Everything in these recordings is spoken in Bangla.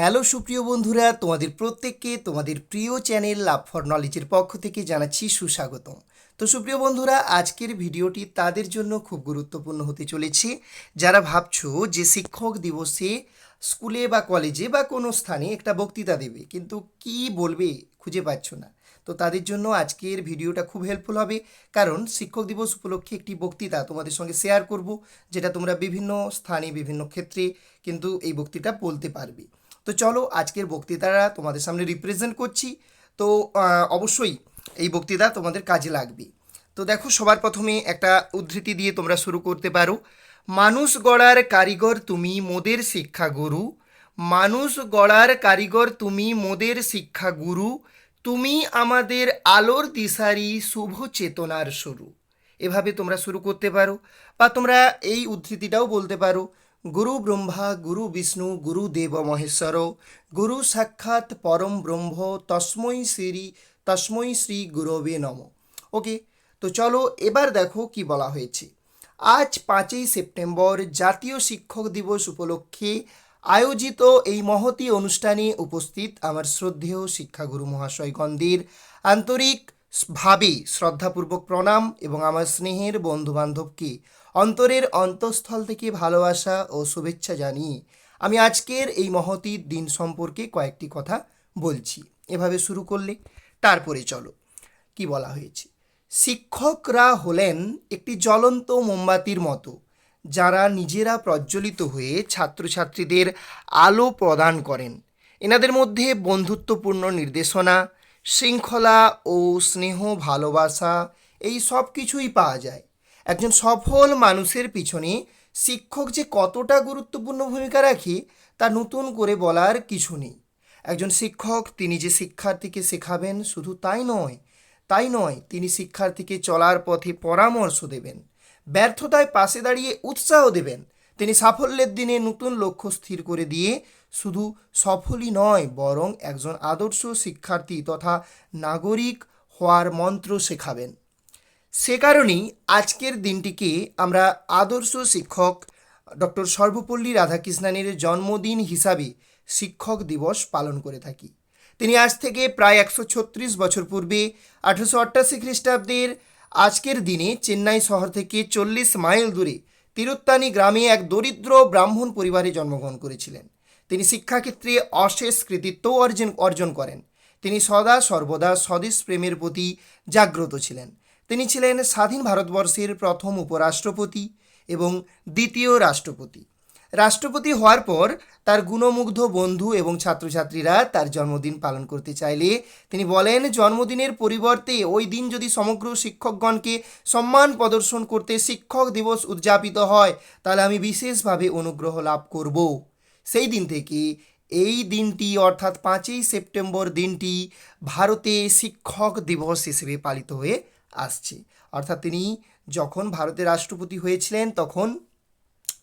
হ্যালো সুপ্রিয় বন্ধুরা, তোমাদের প্রত্যেককে তোমাদের প্রিয় চ্যানেল লাভ ফর নলেজের পক্ষ থেকে জানাচ্ছি সুস্বাগতম। তো সুপ্রিয় বন্ধুরা, আজকের ভিডিওটি তাদের জন্য খুব গুরুত্বপূর্ণ হতে চলেছে। যারা ভাবছ যে শিক্ষক দিবসে স্কুলে বা কলেজে বা কোনো স্থানে একটা বক্তৃতা দেবে, কিন্তু কি বলবে খুঁজে পাচ্ছ না, তো তাদের জন্য আজকের ভিডিওটা খুব হেল্পফুল হবে। কারণ শিক্ষক দিবস উপলক্ষে একটি বক্তৃতা তোমাদের সঙ্গে শেয়ার করব, যেটা তোমরা বিভিন্ন স্থানে, বিভিন্ন ক্ষেত্রে কিন্তু এই বক্তৃতা বলতে পারবে। তো চলো আজকের বক্তৃতাটা তোমাদের সামনে রিপ্রেজেন্ট করছি। তো অবশ্যই এই বক্তৃতা তোমাদের কাজে লাগবে। তো দেখো, সবার প্রথমে একটা উদ্ধৃতি দিয়ে তোমরা শুরু করতে পারো। মানুষ গড়ার কারিগর তুমি মোদের শিক্ষা গুরু মানুষ গড়ার কারিগর তুমি মোদের শিক্ষা গুরু তুমি আমাদের আলোর দিশারি শুভ চেতনার শুরু। এভাবে তোমরা শুরু করতে পারো। বা তোমরা এই উদ্ধৃতিটাও বলতে পারো গুরু ব্রহ্মা, গুরু বিষ্ণু, গুরু দেব মহেশ্বর, গুরু সাক্ষাৎ পরম ব্রহ্ম, তস্মৈ শ্রী তস্মৈ শ্রী গুরবে নম। ওকে তো চলো এবার দেখো কি বলা হয়েছে। আজ পাঁচই সেপ্টেম্বর জাতীয় শিক্ষক দিবস উপলক্ষে আয়োজিত এই মহতি অনুষ্ঠানে উপস্থিত আমার শ্রদ্ধেয় শিক্ষাগুরু মহাশয়গণদের আন্তরিক ভাবে, শ্রদ্ধাপূর্বক প্রণাম এবং আমার স্নেহের বন্ধুবান্ধবকে অন্তরের অন্তঃস্থল থেকে ভালোবাসা ও শুভেচ্ছা জানিয়ে আমি আজকের এই মহতি দিন সম্পর্কে কয়েকটি কথা বলছি। এভাবে শুরু করলে, তারপরে চলো, কি বলা হয়েছে? শিক্ষকরা হলেন একটি জ্বলন্ত মোমবাতির মতো, যারা নিজেরা প্রজ্বলিত হয়ে ছাত্রছাত্রীদের আলো প্রদান করেন। এনাদের মধ্যে বন্ধুত্বপূর্ণ নির্দেশনা শৃঙ্খলা ও স্নেহ, ভালোবাসা, এই সব কিছুই পাওয়া যায়। একজন সফল মানুষের পিছনে শিক্ষক যে কতটা গুরুত্বপূর্ণ ভূমিকা রাখে, তা নতুন করে বলার কিছু নেই। একজন শিক্ষক, তিনি যে শিক্ষার্থীকে শেখাবেন, শুধু তাই নয় তাই নয়, তিনি শিক্ষার্থীকে চলার পথে পরামর্শ দেবেন, ব্যর্থতায় পাশে দাঁড়িয়ে উৎসাহ দেবেন, তিনি সাফল্যের দিনে নতুন লক্ষ্য স্থির করে দিয়ে শুধু সফলই নয়, বরং একজন আদর্শ শিক্ষার্থী তথা নাগরিক হওয়ার মন্ত্র শেখাবেন। সে কারণেই আজকের দিনটিকে আমরা আদর্শ শিক্ষক ডক্টর সর্বপল্লী রাধাকৃষ্ণানের জন্মদিন হিসাবে শিক্ষক দিবস পালন করে থাকি। তিনি আজ থেকে প্রায় একশো ছত্রিশ বছর পূর্বে আঠেরোশো অষ্টাশি খ্রিস্টাব্দের আজকের দিনে চেন্নাই শহর থেকে চল্লিশ মাইল দূরে তিরুত্তানি গ্রামে এক দরিদ্র ব্রাহ্মণ পরিবারে জন্মগ্রহণ করেছিলেন। শিক্ষাক্ষেত্রে অশেষ কৃতিত্ব অর্জন অর্জন করেন। তিনি সদা সর্বদা স্বদেশ প্রেমের প্রতি জাগ্রত ছিলেন। তিনি ছিলেন স্বাধীন ভারতবর্ষের প্রথম উপরাষ্ট্রপতি এবং দ্বিতীয় রাষ্ট্রপতি। রাষ্ট্রপতি হওয়ার পর তার গুণমুগ্ধ বন্ধু এবং ছাত্রছাত্রীরা তার জন্মদিন পালন করতে চাইলে তিনি বলেন, জন্মদিনের পরিবর্তে ওই দিন যদি সমগ্র শিক্ষকগণকে সম্মান প্রদর্শন করতে শিক্ষক দিবস উদযাপিত হয়, তাহলে আমি বিশেষভাবে অনুগ্রহ লাভ করব। সেই দিন থেকে এই দিনটি অর্থাৎ পাঁচই সেপ্টেম্বর দিনটি ভারতে শিক্ষক দিবস হিসেবে পালিত হয়ে আসছে। অর্থাৎ তিনি যখন ভারতের রাষ্ট্রপতি হয়েছিলেন, তখন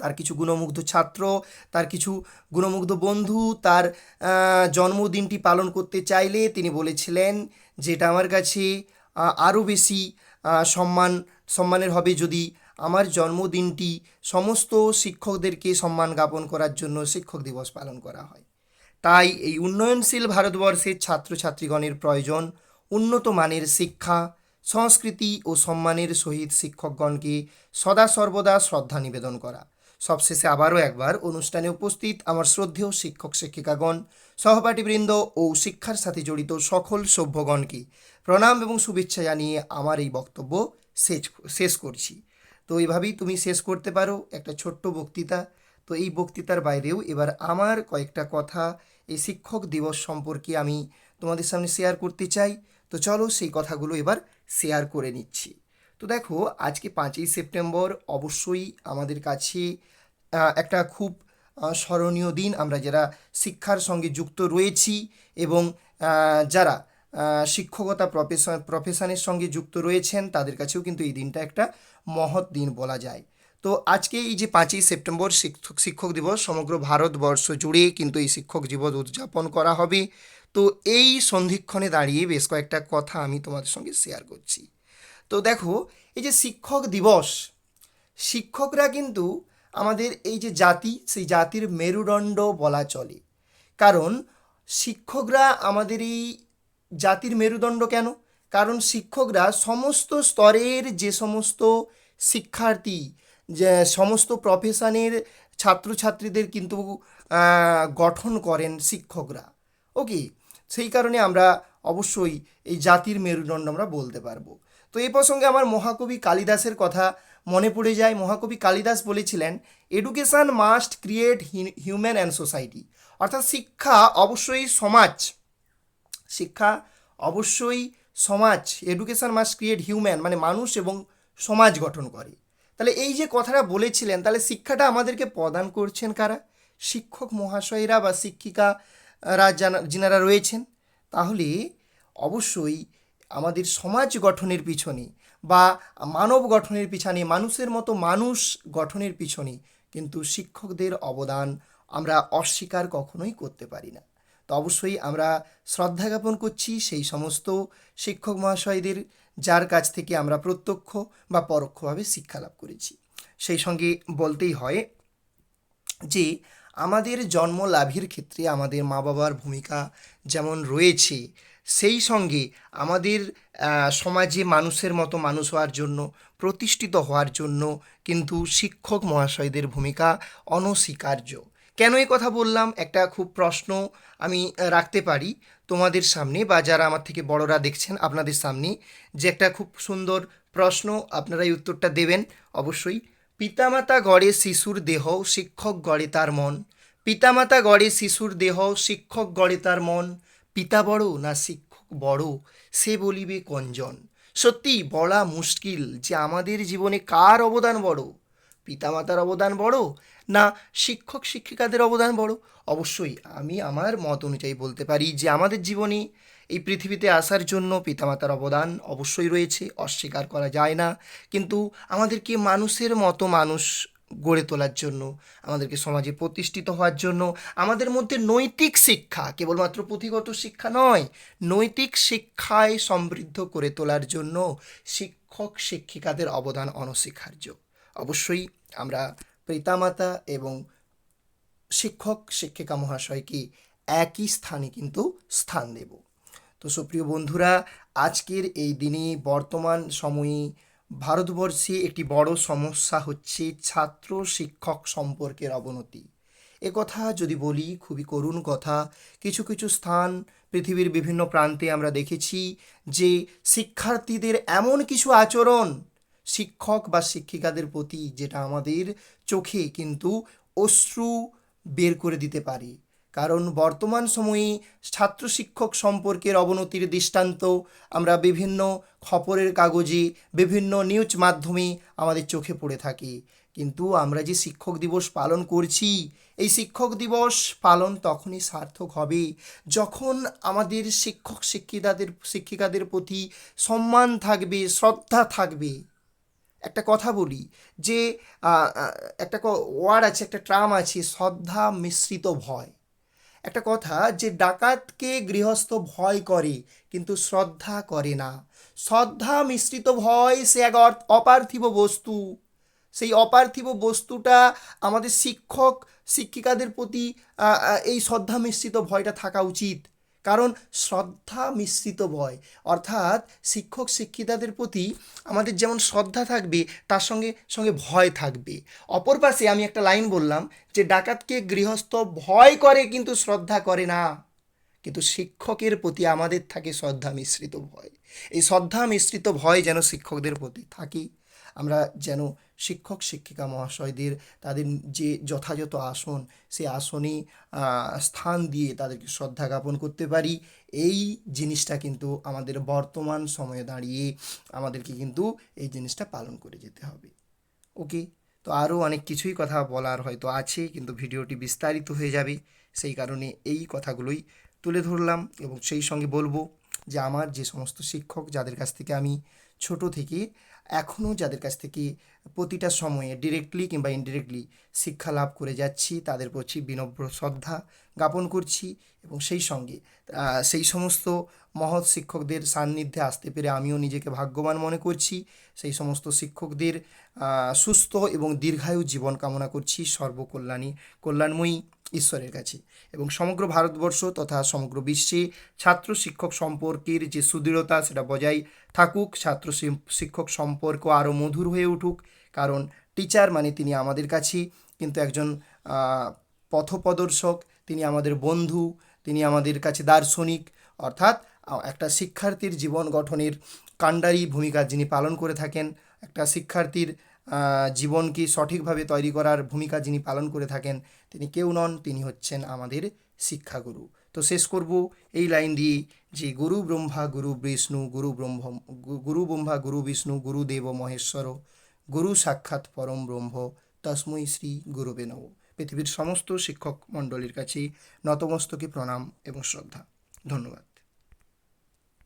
তার কিছু গুণমুগ্ধ ছাত্র, তার কিছু গুণমুগ্ধ বন্ধু তার জন্মদিনটি পালন করতে চাইলে তিনি বলেছিলেন যে এটা আমার কাছে আরও বেশি সম্মান, সম্মানের হবে যদি আমার জন্মদিনটি সমস্ত শিক্ষকদেরকে সম্মান জ্ঞাপন করার জন্য শিক্ষক দিবস পালন করা হয়। তাই এই উন্নয়নশীল ভারতবর্ষের ছাত্রছাত্রীগণের প্রয়োজন উন্নত মানের শিক্ষা, সংস্কৃতি ও সম্মানের সহিত শিক্ষকগণকে সদা সর্বদা শ্রদ্ধা নিবেদন করা। সবশেষে আবারও একবার অনুষ্ঠানে উপস্থিত আমার শ্রদ্ধেয় শিক্ষক শিক্ষিকাগণ, সহপাঠীবৃন্দ ও শিক্ষার সাথে জড়িত সকল সভ্যগণকে প্রণাম এবং শুভেচ্ছা জানিয়ে আমার এই বক্তব্য শেষ শেষ করছি। তো এইভাবেই তুমি শেষ করতে পারো একটা ছোট্ট বক্তৃতা। তো এই বক্তৃতার বাইরেও এবার আমার কয়েকটা কথা এই শিক্ষক দিবস সম্পর্কে আমি তোমাদের সামনে শেয়ার করতে চাই। তো চলো সেই কথাগুলো এবার শেয়ার করে নিচ্ছি। তো দেখো, আজকে পাঁচই সেপ্টেম্বর, অবশ্যই আমাদের কাছে একটা খুব স্মরণীয় দিন। আমরা যারা শিক্ষার সঙ্গে যুক্ত রয়েছি এবং যারা শিক্ষকতা প্রফেশন, প্রফেশনের সঙ্গে যুক্ত রয়েছেন। তাদের কাছেও কিন্তু এই দিনটা একটা মহৎ দিন বলা যায়। তো আজকে এই যে পাঁচই সেপ্টেম্বর শিক্ষক শিক্ষক দিবস, সমগ্র ভারতবর্ষ জুড়ে কিন্তু এই শিক্ষক দিবস উদযাপন করা হবে। তো এই সন্ধিক্ষণে দাঁড়িয়ে বেশ কয়েকটা কথা আমি তোমাদের সঙ্গে শেয়ার করছি। তো দেখো, এই যে শিক্ষক দিবস, শিক্ষকরা কিন্তু আমাদের এই যে জাতি, সেই জাতির মেরুদণ্ড বলা চলে। কারণ শিক্ষকরা আমাদের এই জাতির মেরুদণ্ড কেন? কারণ শিক্ষকরা সমস্ত স্তরের যে সমস্ত শিক্ষার্থী, যে সমস্ত প্রফেশনের ছাত্রছাত্রীদের কিন্তু গঠন করেন শিক্ষকরা। ওকে সেই কারণে আমরা অবশ্যই এই জাতির মেরুদণ্ড আমরা বলতে পারব। তো এই প্রসঙ্গে আমার মহাকবি কালিদাসের কথা মনে পড়ে যায়। মহাকবি কালিদাস বলেছিলেন education must create human and society অর্থাৎ শিক্ষা অবশ্যই সমাজ শিক্ষা অবশ্যই সমাজ এডুকেশন মাস্ট ক্রিয়েট হিউম্যান মানে মানুষ এবং সমাজ গঠন করে। তাহলে এই যে কথাটা বলেছিলেন, তাহলে শিক্ষাটা আমাদেরকে প্রদান করছেন কারা? শিক্ষক মহাশয়রা বা শিক্ষিকারা যিনারা রয়েছেন, তাহলে অবশ্যই আমাদের সমাজ গঠনের পিছনে বা মানব গঠনের পিছনে, মানুষের মতো মানুষ গঠনের পিছনে কিন্তু শিক্ষকদের অবদান আমরা অস্বীকার কখনোই করতে পারি না। তো অবশ্যই আমরা শ্রদ্ধা জ্ঞাপন করছি সেই সমস্ত শিক্ষক মহাশয়দের, যার কাছ থেকে আমরা প্রত্যক্ষ বা পরোক্ষভাবে শিক্ষা লাভ করেছি। সেই সঙ্গে বলতেই হয় যে, আমাদের জন্ম লাভের ক্ষেত্রে আমাদের মা বাবার ভূমিকা যেমন রয়েছে, সেই সঙ্গে আমাদের সমাজে মানুষের মতো মানুষ হওয়ার জন্য, প্রতিষ্ঠিত হওয়ার জন্য কিন্তু শিক্ষক মহাশয়দের ভূমিকা অনস্বীকার্য। কেন এই কথা বললাম? একটা খুব প্রশ্ন আমি রাখতে পারি তোমাদের সামনে বা যারা আমার থেকে বড়রা দেখছেন আপনাদের সামনে যে একটা খুব সুন্দর প্রশ্ন আপনারা এই উত্তরটা দেবেন অবশ্যই। পিতামাতা গড়ে শিশুর দেহ, শিক্ষক গড়ে তার মন। পিতামাতা গড়ে শিশুর দেহ, শিক্ষক গড়ে তার মন। পিতা বড় না শিক্ষক বড়, সে বলিবে কঞ্জন। সত্যি বলা মুশকিল যে আমাদের জীবনে কার অবদান বড়? পিতামাতার অবদান বড় না, শিক্ষক, শিক্ষিকাদের অবদান বড়। অবশ্যই আমি আমার মত অনুযায়ী বলতে পারি যে আমাদের জীবনে এই পৃথিবীতে আসার জন্য পিতামাতার অবদান অবশ্যই রয়েছে, অস্বীকার করা যায় না। কিন্তু আমাদেরকে মানুষের মতো মানুষ গড়ে তোলার জন্য, আমাদেরকে সমাজে প্রতিষ্ঠিত হওয়ার জন্য, আমাদের মধ্যে নৈতিক শিক্ষা, কেবলমাত্র পুঁথিগত শিক্ষা নয়, নৈতিক শিক্ষায় সমৃদ্ধ করে তোলার জন্য শিক্ষক, শিক্ষিকাদের অবদান অনস্বীকার্য। অবশ্যই আমরা পিতামাতা এবং শিক্ষক, শিক্ষিকা মহাশয়কে একই স্থানে কিন্তু স্থান দেব? তো সুপ্রিয় বন্ধুরা, আজকের এই দিনে বর্তমান সময়ে ভারতবর্ষে একটি বড় সমস্যা হচ্ছে ছাত্র শিক্ষক সম্পর্কের অবনতি। কথা যদি বলি, খুবই করুণ কথা। কিছু কিছু স্থান পৃথিবীর বিভিন্ন প্রান্তে আমরা দেখেছি যে শিক্ষার্থীদের এমন কিছু আচরণ শিক্ষক বা শিক্ষিকাদের প্রতি যেটা আমাদের চোখে কিন্তু অশ্রু বের করে দিতে পারে। কারণ বর্তমান সময়ে ছাত্র শিক্ষক সম্পর্কের অবনতির দৃষ্টান্ত, আমরা বিভিন্ন খবরের কাগজে, বিভিন্ন নিউজ মাধ্যমে আমাদের চোখে পড়ে থাকে। কিন্তু আমরা যে শিক্ষক দিবস পালন করছি, এই শিক্ষক দিবস পালন তখনই সার্থক হবে যখন আমাদের শিক্ষক শিক্ষিকাদের শিক্ষিকাদের প্রতি সম্মান থাকবে, শ্রদ্ধা থাকবে। একটা কথা বলি যে একটা ওয়ার্ড আছে, একটা ট্রাম আছে, শ্রদ্ধা মিশ্রিত ভয়। একটা কথা যে, ডাকাতকে গৃহস্থ ভয় করে, কিন্তু শ্রদ্ধা করে না। শ্রদ্ধা মিশ্রিত ভয়, সে এক অপার্থিব বস্তু। সেই অপার্থিব বস্তুটা আমাদের শিক্ষক, শিক্ষিকাদের প্রতি এই শ্রদ্ধা মিশ্রিত ভয়টা থাকা উচিত। কারণ শ্রদ্ধা মিশ্রিত ভয়। অর্থাৎ শিক্ষক শিক্ষিকাদের প্রতি আমাদের যেমন শ্রদ্ধা থাকবে, তার সঙ্গে সঙ্গে ভয় থাকবে। অপর পাশে আমি একটা লাইন বললাম যে, ডাকাতকে গৃহস্থ ভয় করে কিন্তু শ্রদ্ধা করে না। কিন্তু শিক্ষকের প্রতি আমাদের থাকে শ্রদ্ধা মিশ্রিত ভয়। এই শ্রদ্ধা মিশ্রিত ভয় যেন শিক্ষকদের প্রতি থাকে আমরা যেন শিক্ষক, শিক্ষিকা মহাশয়দের তাদের যে যথাযথ আসন সেই আসনে স্থান দিয়ে তাদেরকে শ্রদ্ধা জ্ঞাপন করতে পারি। এই জিনিসটা কিন্তু আমাদের বর্তমান সময়ে দাঁড়িয়ে আমাদেরকে কিন্তু এই জিনিসটা পালন করে যেতে হবে। ওকে? তো আরও অনেক কিছুই কথা বলার হয়তো আছে, কিন্তু ভিডিওটি বিস্তারিত হয়ে যাবে। সেই কারণে এই কথাগুলোই তুলে ধরলাম এবং সেই সঙ্গে বলব যে আমার যে সমস্ত শিক্ষক, যাদের কাছ থেকে আমি ছোট থেকে এখনও যাদের কাছ থেকে প্রতিটা সময়ে ডিরেক্টলি কিংবা ইনডিরেক্টলি শিক্ষা লাভ করে যাচ্ছি, তাদের প্রতি বিনম্র শ্রদ্ধা জ্ঞাপন করছি এবং সেই সঙ্গে সেই সমস্ত মহৎ শিক্ষকদের সান্নিধ্যে আসতে পেরে আমিও নিজেকে ভাগ্যবান মনে করছি। সেই সমস্ত শিক্ষকদের সুস্থ এবং দীর্ঘায়ু জীবন কামনা করছি। সর্বকল্যাণী, কল্যাণময়ী। ঈশ্বরের কাছে। এবং সমগ্র ভারতবর্ষ তথা সমগ্র বিশ্বে ছাত্র শিক্ষক সম্পর্কের যে সুদৃঢ়তা সেটা বজায় থাকুক, ছাত্র শিক্ষক সম্পর্ক আরও মধুর হয়ে উঠুক। কারণ টিচার মানে তিনি আমাদের কাছে কিন্তু একজন পথপ্রদর্শক, তিনি আমাদের বন্ধু, তিনি আমাদের কাছে দার্শনিক। অর্থাৎ একটা শিক্ষার্থীর জীবন গঠনের কাণ্ডারি ভূমিকা যিনি পালন করে থাকেন, একটা শিক্ষার্থীর জীবনকে সঠিকভাবে তৈরি করার ভূমিকা যিনি পালন করে থাকেন তিনি কেউ নন, তিনি হচ্ছেন আমাদের শিক্ষাগুরু। তো শেষ করব এই লাইন দিয়ে যে গুরু ব্রহ্মা, গুরু বিষ্ণু, গুরু ব্রহ্ম, গুরু ব্রহ্মা, গুরু বিষ্ণু গুরুদেব মহেশ্বর, গুরু সাক্ষাৎ পরম ব্রহ্ম তসময়ী শ্রী গুরুবে নব পৃথিবীর সমস্ত শিক্ষক মণ্ডলীর কাছে নতমস্তকে প্রণাম এবং শ্রদ্ধা। ধন্যবাদ।